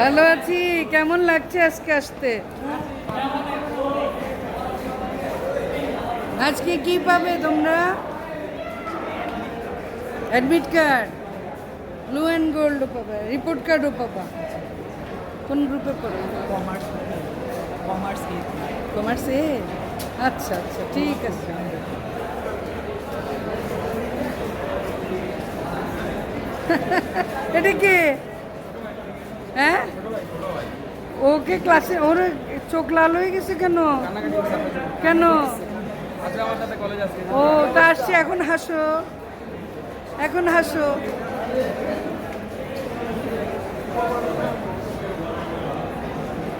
ভালো আছি কেমন লাগছে আজকে আসতে? আজকে কি পাবে তোমরা? অ্যাডমিট কার্ড ব্লু অ্যান্ড গোল্ডও পাবে রিপোর্ট কার্ডও পাবা। কোন গ্রুপে পড়ে? কমার্স কমার্স এ কমার্স এ? আচ্ছা আচ্ছা ঠিক আছে। এটা কে? হ্যাঁ? ওকে ক্লাসে, ওর চোখ লাল হয়ে গেছে কেন? কেন? ও, তা আসছে, এখন হাসো। এখন হাসো।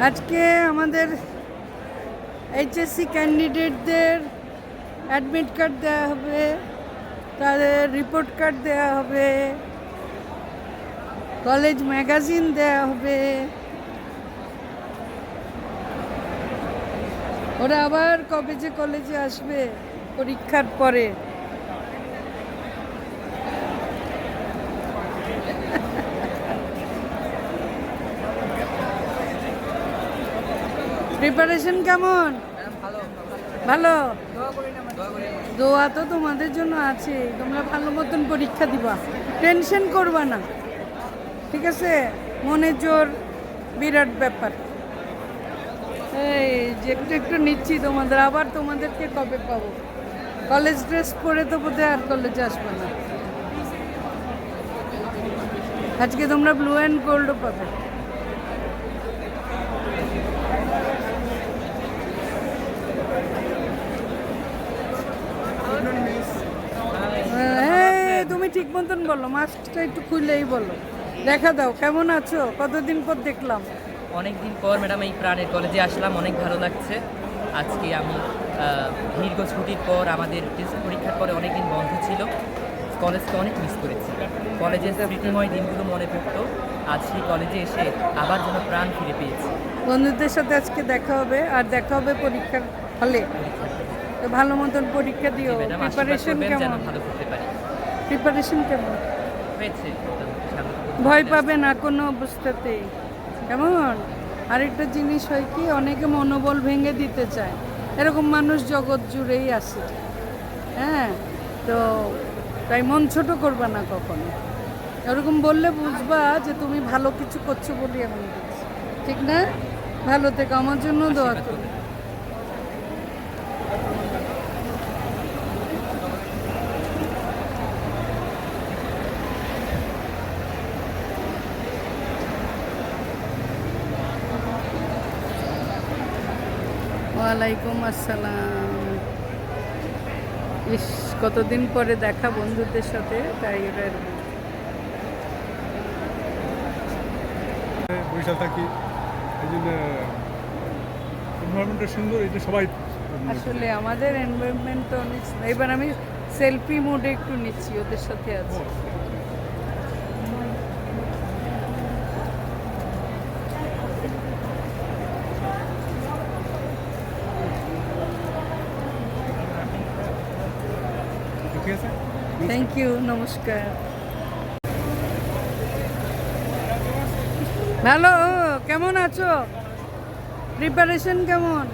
আজকে আমাদের এইচএসসি ক্যান্ডিডেটদের অ্যাডমিট কার্ড দেওয়া হবে, তাদের রিপোর্ট কার্ড দেওয়া হবে। কলেজ ম্যাগাজিন দেওয়া হবে। ওরা আবার কবে যে কলেজে আসবে পরীক্ষার পরে। প্রিপারেশন কেমন? ভালো? দোয়া তো তোমাদের জন্য আছে। তোমরা ভালো মতন পরীক্ষা দিবা। টেনশন করবা না। ঠিক আছে? মনের জোর, বিরাট ব্যাপার। এই, যে একটু একটু নিচ্ছি তোমাদের, আবার তোমাদেরকে কবে পাবো? কলেজ ড্রেস পরে তো বোধহয় আর কলেজে আসবে না। আজকে তোমরা ব্লু অ্যান্ড গোল্ডও পাবে। তুমি ঠিক মতন বলো, মাস্কটা একটু খুললেই বলো। দেখা দাও কেমন আছো? কতদিন পর দেখলাম। অনেক দিন পর ম্যাডাম এই প্রাণের কলেজে আসলাম অনেক ভালো লাগছে। আজকে আমি দীর্ঘ ছুটির পর আমাদের টেস্ট পরীক্ষার পরে অনেক দিন বন্ধ ছিল। কলেজকে অনেক মিস করেছি। কলেজের স্মৃতিময় দিনগুলো মনে পড়তো। আজ সেই কলেজে এসে আবার যেন প্রাণ ফিরে পেয়েছি। বন্ধুদের সাথে আজকে দেখা হবে আর দেখা হবে পরীক্ষার হলে। তো ভালো মতন পরীক্ষা দিও। প্রিপারেশন কেমন? ভালো করতে পারি। প্রিপারেশন কেমন? ভয় পাবে না কোনো অবস্থাতেই। কেমন? আরেকটা জিনিস হয় কি অনেকে মনোবল ভেঙে দিতে চায়। এরকম মানুষ জগৎ জুড়েই আছে। হ্যাঁ? তো তাই মন ছোট করবে না কখনো। এরকম বললে বুঝবা যে তুমি ভালো কিছু করছ বলে এমন ঠিক না? ভালো থেকে আমার জন্য দোয়া করো। ওয়ালাইকুম আসসালাম। ইস কতদিন পরে দেখা বন্ধুদের সাথে তাই এবার বরিশাল থাকি এই জন্য এনভায়রনমেন্টটা সুন্দর এটা সবাই আসলে আমাদের এনভায়রনমেন্ট তো অনেক এবার আমি সেলফি মোডে একটু নিচ্ছি ওদের সাথে আছি। থ্যাংক ইউ নমস্কার ভালো কেমন আছো? প্রিপারেশন কেমন?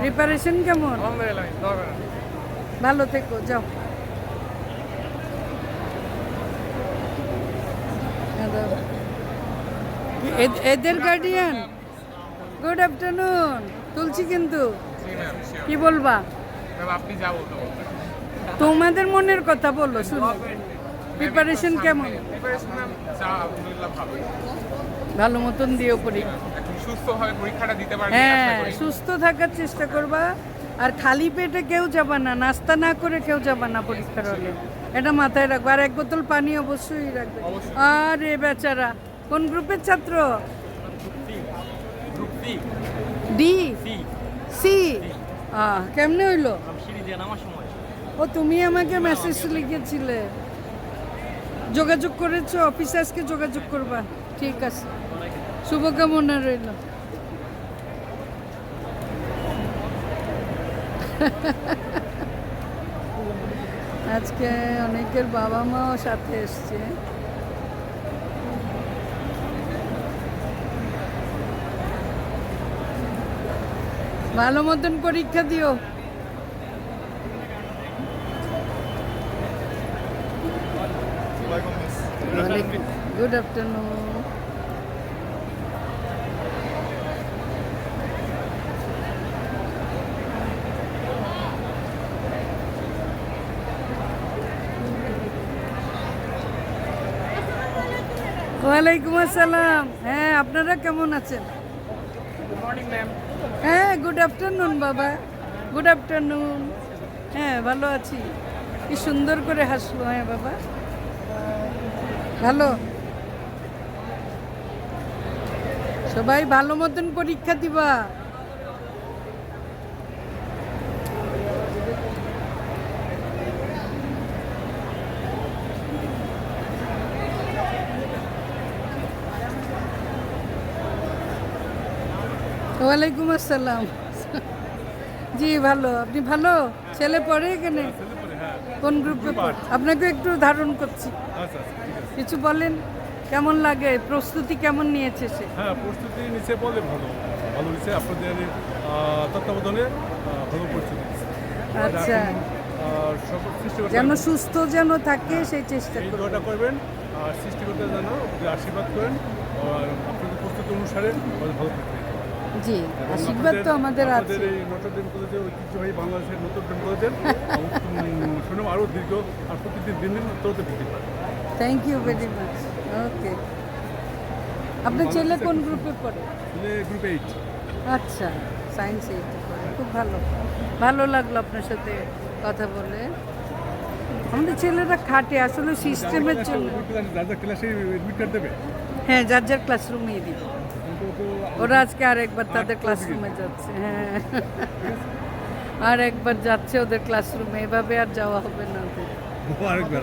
প্রিপারেশন কেমন? ভালো থেকো যাও। এদের গার্ডিয়ান গুড আফটারনুন তুলছি কিন্তু। কি বলবা? আপনি যা বলতে বলতে তোমাদের মনের কথা বলো শুনো। প্রিপারেশন কেমন? ভালো মতন দিও পরীক্ষা। হ্যাঁ সুস্থ থাকার চেষ্টা করবা। আর খালি পেটে কেউ যাবা না নাস্তা না করে কেউ যাবা না পরীক্ষার হলে। এটা মাথায় রাখব। আর এক বোতল পানি অবশ্যই রাখবে। আরে বেচারা কোন গ্রুপের ছাত্র? ডি? সি কেমনে হইল? ও, তুমি আমাকে মেসেজ লিখেছিলে। যোগাযোগ করেছ অফিসে আজকে যোগাযোগ করবা। ঠিক আছে। শুভকামনা রইল। আজকে অনেকের বাবা মাও সাথে এসছে। ভালো মতন পরীক্ষা দিও। গুড আফটারনুন ওয়ালাইকুম আসসালাম। হ্যাঁ আপনারা কেমন আছেন? হ্যাঁ গুড আফটারনুন বাবা। গুড আফটারনুন হ্যাঁ ভালো আছি। কি সুন্দর করে হাসলো হ্যাঁ বাবা। ভালো? সবাই ভালো মতন পরীক্ষা দিবা। ওয়ালাইকুম আসসালাম। জি ভালো। আপনি ভালো? ছেলে পড়ে এখানে? কোন গ্রুপে? আপনাকে একটু ধারণ করছি। কিছু বলেন? কেমন লাগে? প্রস্তুতি কেমন নিয়েছে সে? হ্যাঁ প্রস্তুতি নিচে বলে ভালো। ভালো নিচে আপনাদের তত্ত্বাবধানে ভালো প্রস্তুতি আচ্ছা। যেন সুস্থ যেন থাকে সেই চেষ্টা দোয়াটা করবেন আর সৃষ্টিকর্তা যেন আশীর্বাদ করেন আর আপনাদের প্রস্তুতি অনুসারে ভালো জি আশীর্বাদ তো আমাদের আছে। এই নটরডেম কলেজের ঐতিহ্যবাহী বাংলাদেশের নটরডেম কলেজের শুনুন আরও দীর্ঘ আর প্রতিদিন দিন দিন উত্তরতে বৃদ্ধি পায়। Thank you very much okay আপনার ছেলে কোন গ্রুপে পড়ে? গ্রুপ এইট আচ্ছা সায়েন্স এইটে খুব ভালো। ভালো লাগল আপনার সাথে কথা বলে। আমাদের ছেলেরা খাটে আসলে সিস্টেমের জন্য। হ্যাঁ যার যার ক্লাসরুমেই দিব। ওরা আজকে আর একবার তাদের ক্লাসরুমে যাচ্ছে হ্যাঁ। আর একবার যাচ্ছে ওদের ক্লাসরুমে এভাবে আর যাওয়া হবে না ওদের। আরেকবার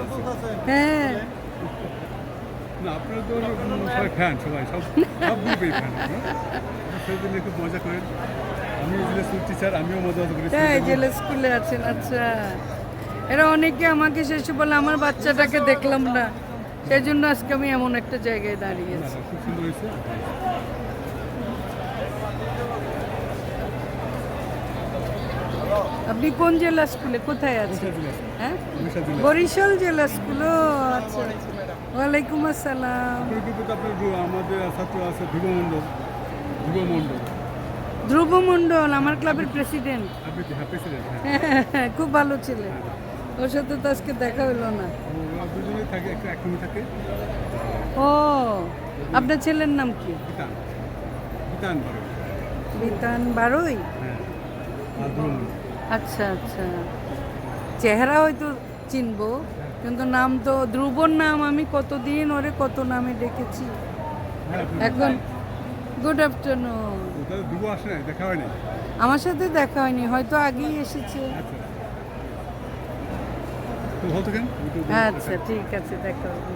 হ্যাঁ। না আপনারা তো উম, সবাই ফ্যান সবাই সব সব গ্রুপেই ফ্যান সেদিন খুব মজা করেন। আমি স্কুল টিচার আমিও মজা করি তাই জেলে স্কুলে আছেন আচ্ছা। এরা অনেকে আমাকে শেষে বলে আমার বাচ্চাটাকে দেখলাম না। সেই জন্য আজকে আমি এমন একটা জায়গায় দাঁড়িয়েছি খুব সুন্দর হয়েছে। আপনি কোন জেলা স্কুলে? কোথায় আছেন? বরিশাল জেলা। হ্যাঁ? বরিশাল জেলা। স্কুল ও আচ্ছা। ওয়ালাইকুম আসসালাম। আমাদের ছাত্র আছে ধ্রুব মণ্ডল ধ্রুব মণ্ডল ধ্রুব মণ্ডল আমার ক্লাবের প্রেসিডেন্ট। হ্যাঁ প্রেসিডেন্ট হ্যাঁ। খুব ভালো ছেলে ওর সাথে তো আজকে দেখা হলো না। ও আপনার ছেলের নাম কি? বিতান। বড় বিতান বারোই? আচ্ছা আচ্ছা। চেহারা হয়তো চিনবো কিন্তু নাম তো ধ্রুবর নাম আমি কতদিন ওরে কত নামে ডেকেছি? এখন গুড আফটারনুন আমার সাথে দেখা হয়নি হয়তো আগেই এসেছে। আচ্ছা। আচ্ছা ঠিক আছে দেখা হবে।